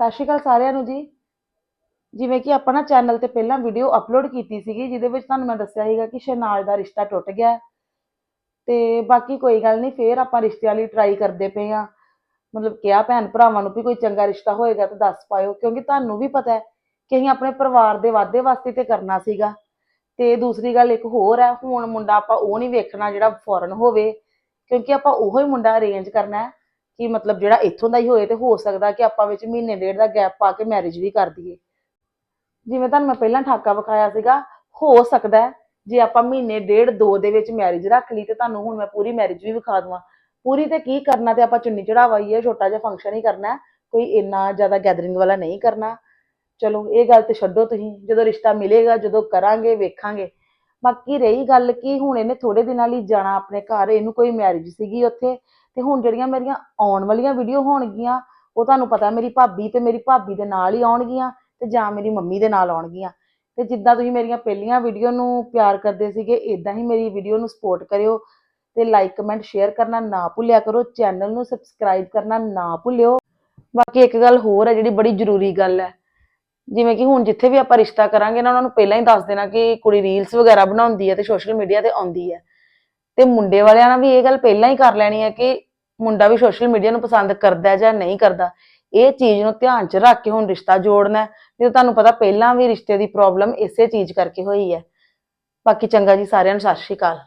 ਸਤਿ ਸ਼੍ਰੀ ਅਕਾਲ ਸਾਰਿਆਂ ਨੂੰ ਜੀ। ਜਿਵੇਂ ਕਿ ਆਪਾਂ ਨਾ ਚੈਨਲ ਤੇ ਪਹਿਲਾਂ ਵੀਡੀਓ ਅਪਲੋਡ ਕੀਤੀ ਸੀਗੀ, ਜਿਹਦੇ ਵਿੱਚ ਤੁਹਾਨੂੰ ਮੈਂ ਦੱਸਿਆ ਸੀਗਾ ਕਿ ਸ਼ਨਾਜ ਦਾ ਰਿਸ਼ਤਾ ਟੁੱਟ ਗਿਆ ਹੈ। ਤੇ ਬਾਕੀ ਕੋਈ ਗੱਲ ਨਹੀਂ, ਫੇਰ ਆਪਾਂ ਰਿਸ਼ਤਿਆਂ ਲਈ ਟਰਾਈ ਕਰਦੇ ਪਏ ਆ ਮਤਲਬ ਕਿਹਾ ਭੈਣ ਭਰਾਵਾਂ ਨੂੰ ਵੀ ਕੋਈ ਚੰਗਾ ਰਿਸ਼ਤਾ ਹੋਏਗਾ ਤਾਂ ਦੱਸ ਪਾਇਓ, ਕਿਉਂਕਿ ਤੁਹਾਨੂੰ ਵੀ ਪਤਾ ਹੈ ਕਿ ਅਸੀਂ ਆਪਣੇ ਪਰਿਵਾਰ ਦੇ ਵਾਧੇ ਵਾਸਤੇ ਤੇ ਕਰਨਾ ਸੀਗਾ। ਤੇ ਦੂਸਰੀ ਗੱਲ ਇੱਕ ਹੋਰ ਹੈ, ਹੁਣ ਮੁੰਡਾ ਆਪਾਂ ਉਹ ਨਹੀਂ ਵੇਖਣਾ ਜਿਹੜਾ ਫੋਰਨ ਹੋਵੇ, ਕਿਉਂਕਿ ਆਪਾਂ ਉਹੋ ਹੀ ਮੁੰਡਾ ਅਰੇਂਜ ਕਰਨਾ ਹੈ। ਕਿ ਮਤਲਬ ਜਿਹੜਾ ਇੱਥੋਂ ਦਾ ਹੀ ਹੋਏ ਤੇ ਹੋ ਸਕਦਾ ਕਿ ਆਪਾਂ ਵਿੱਚ ਮਹੀਨੇ ਡੇਢ ਦਾ ਗੈਪ ਪਾ ਕੇ ਮੈਰਿਜ ਵੀ ਕਰ ਦਈਏ। ਜਿਵੇਂ ਤੁਹਾਨੂੰ ਮੈਂ ਪਹਿਲਾਂ ਠਾਕਾ ਵਿਖਾਇਆ ਸੀਗਾ, ਹੋ ਸਕਦਾ ਜੇ ਆਪਾਂ ਮਹੀਨੇ ਡੇਢ ਦੋ ਦੇ ਵਿੱਚ ਮੈਰਿਜ ਰੱਖ ਲਈ ਤੇ ਤੁਹਾਨੂੰ ਹੁਣ ਮੈਂ ਪੂਰੀ ਮੈਰਿਜ ਵੀ ਵਿਖਾ ਦਵਾਂ। ਪੂਰੀ ਤੇ ਕੀ ਕਰਨਾ ਤੇ ਆਪਾਂ ਚੁੰਨੀ ਚੜਾਵਾ ਹੀ ਹੈ, ਛੋਟਾ ਜਿਹਾ ਫੰਕਸ਼ਨ ਹੀ ਕਰਨਾ ਕੋਈ ਇੰਨਾ ਜ਼ਿਆਦਾ ਗੈਦਰਿੰਗ ਵਾਲਾ ਨਹੀਂ ਕਰਨਾ। ਚਲੋ, ਇਹ ਗੱਲ ਤੇ ਛੱਡੋ ਤੁਸੀਂ, ਜਦੋਂ ਰਿਸ਼ਤਾ ਮਿਲੇਗਾ, ਜਦੋਂ ਕਰਾਂਗੇ, ਵੇਖਾਂਗੇ। ਬਾਕੀ ਰਹੀ ਗੱਲ ਕਿ ਹੁਣ ਇਹਨੇ ਥੋੜੇ ਦਿਨਾਂ ਲਈ ਜਾਣਾ ਆਪਣੇ ਘਰ, ਇਹਨੂੰ ਕੋਈ ਮੈਰਿਜ ਸੀਗੀ ਉੱਥੇ ਤੇ ਹੁਣ ਜਿਹੜੀਆਂ ਮੇਰੀਆਂ ਆਉਣ ਵਾਲੀਆਂ ਵੀਡੀਓ ਹੋਣਗੀਆਂ, ਉਹ ਤੁਹਾਨੂੰ ਪਤਾ ਮੇਰੀ ਭਾਬੀ ਤੇ ਮੇਰੀ ਭਾਬੀ ਦੇ ਨਾਲ ਹੀ ਆਉਣਗੀਆਂ ਤੇ ਜਾਂ ਮੇਰੀ ਮੰਮੀ ਦੇ ਨਾਲ ਆਉਣਗੀਆਂ। ਤੇ ਜਿੱਦਾਂ ਤੁਸੀਂ ਮੇਰੀਆਂ ਪਹਿਲੀਆਂ ਵੀਡੀਓ ਨੂੰ ਪਿਆਰ ਕਰਦੇ ਸੀਗੇ ਇਦਾਂ ਹੀ ਮੇਰੀ ਵੀਡੀਓ ਨੂੰ ਸਪੋਰਟ ਕਰਿਓ ਤੇ ਲਾਈਕ ਕਮੈਂਟ ਸ਼ੇਅਰ ਕਰਨਾ ਨਾ ਭੁੱਲਿਆ ਕਰੋ ਚੈਨਲ ਨੂੰ ਸਬਸਕ੍ਰਾਈਬ ਕਰਨਾ ਨਾ ਭੁੱਲਿਓ। ਬਾਕੀ ਇੱਕ ਗੱਲ ਹੋਰ ਹੈ, ਜਿਹੜੀ ਬੜੀ ਜ਼ਰੂਰੀ ਗੱਲ ਹੈ ਜਿਵੇਂ ਕਿ ਹੁਣ ਜਿੱਥੇ ਵੀ ਆਪਾਂ ਰਿਸ਼ਤਾ ਕਰਾਂਗੇ ਨਾ, ਉਹਨਾਂ ਨੂੰ ਪਹਿਲਾਂ ਹੀ ਦੱਸ ਦੇਣਾ ਕਿ ਕੁੜੀ ਰੀਲਸ ਵਗੈਰਾ ਬਣਾਉਂਦੀ ਹੈ ਤੇ ਸੋਸ਼ਲ ਮੀਡੀਆ ਤੇ ਆਉਂਦੀ ਹੈ। ਤੇ ਮੁੰਡੇ ਵਾਲਿਆਂ ਨਾਲ ਵੀ ਇਹ ਗੱਲ ਪਹਿਲਾਂ ਹੀ ਕਰ ਲੈਣੀ ਹੈ ਕਿ ਮੁੰਡਾ ਵੀ ਸੋਸ਼ਲ ਮੀਡੀਆ ਨੂੰ ਪਸੰਦ ਕਰਦਾ ਹੈ ਜਾਂ ਨਹੀਂ ਕਰਦਾ। ਇਹ ਚੀਜ਼ ਨੂੰ ਧਿਆਨ 'ਚ ਰੱਖ ਕੇ ਹੁਣ ਰਿਸ਼ਤਾ ਜੋੜਨਾ ਹੈ। ਤੇ ਤੁਹਾਨੂੰ ਪਤਾ ਪਹਿਲਾਂ ਵੀ ਰਿਸ਼ਤੇ ਦੀ ਪ੍ਰੋਬਲਮ ਇਸੇ ਚੀਜ਼ ਕਰਕੇ ਹੋਈ ਹੈ। ਬਾਕੀ ਚੰਗਾ ਜੀ, ਸਾਰਿਆਂ ਨੂੰ ਸਤਿ ਸ਼੍ਰੀ ਅਕਾਲ।